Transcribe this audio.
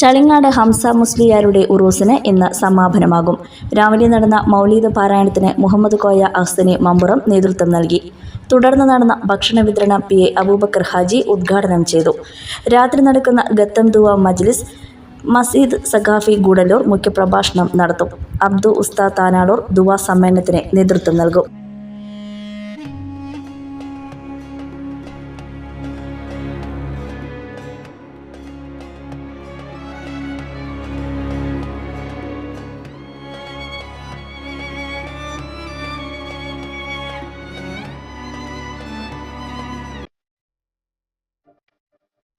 ചളിങ്ങാട് ഹംസ മുസ്ലിയാരുടെ ഉറൂസിന് ഇന്ന് സമാപനമാകും. രാവിലെ നടന്ന മൗലീദ് പാരായണത്തിന് മുഹമ്മദ് കോയ അഹ്സനി മമ്പുറം നേതൃത്വം നൽകി. തുടർന്ന് നടന്ന ഭക്ഷണ വിതരണം പി എ അബൂബക്കർ ഹാജി ഉദ്ഘാടനം ചെയ്തു. രാത്രി നടക്കുന്ന ഗത്തം ദുവ മജ്ലിസ് മസീദ് സഖാഫി ഗൂഡല്ലൂർ മുഖ്യപ്രഭാഷണം നടത്തും. അബ്ദു ഉസ്താദ് താനാളൂർ ദുവ സമ്മേളനത്തിന് നേതൃത്വം നൽകും.